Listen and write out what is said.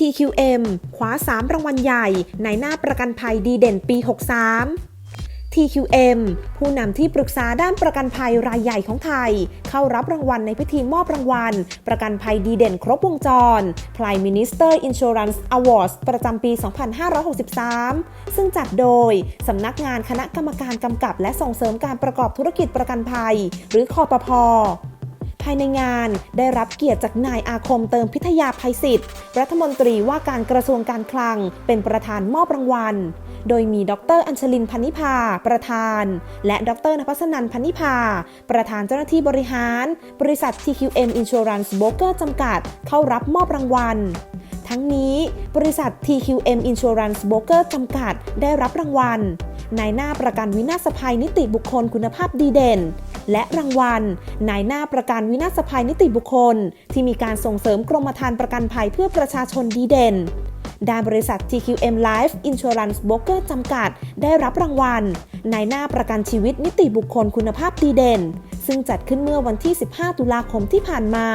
TQM คว้า 3 รางวัลใหญ่ในหน้าประกันภัยดีเด่นปี 63 TQM ผู้นำที่ปรึกษาด้านประกันภัยรายใหญ่ของไทย เข้ารับรางวัลในพิธีมอบรางวัล ประกันภัยดีเด่นครบวงจร Prime Minister Insurance Awards ประจำปี 2563 ซึ่งจัดโดย สำนักงานคณะกรรมการกำกับและส่งเสริมการประกอบธุรกิจประกันภัย หรือคอปพ ภายในงาน ได้รับเกียรติจากนายอาคมเติมพิทยาภัยศิษย์รัฐมนตรีว่าการกระทรวงการคลัง เป็นประธานมอบรางวัล โดยมีดรอัญชลินพันนิพา ประธาน และดรนภัสนันพันนิพา ประธานเจ้าหน้าที่บริหาร บริษัท TQM Insurance Broker จำกัด เข้ารับมอบรางวัล ทั้งนี้ บริษัท TQM Insurance Broker จำกัดได้รับรางวัลนายหน้าประกันวินาศภัยนิติบุคคลคุณภาพดีเด่น และรางวัลนายหน้าประกันวินาศภัยนิติบุคคล ที่มีการส่งเสริมกรมธรรม์ประกันภัยเพื่อประชาชนดีเด่นด้านบริษัท TQM Life Insurance Broker จำกัด ได้รับรางวัลนายหน้าประกันชีวิตนิติบุคคลคุณภาพดีเด่น ซึ่งจัดขึ้นเมื่อวันที่ 15 ตุลาคมที่ผ่านมา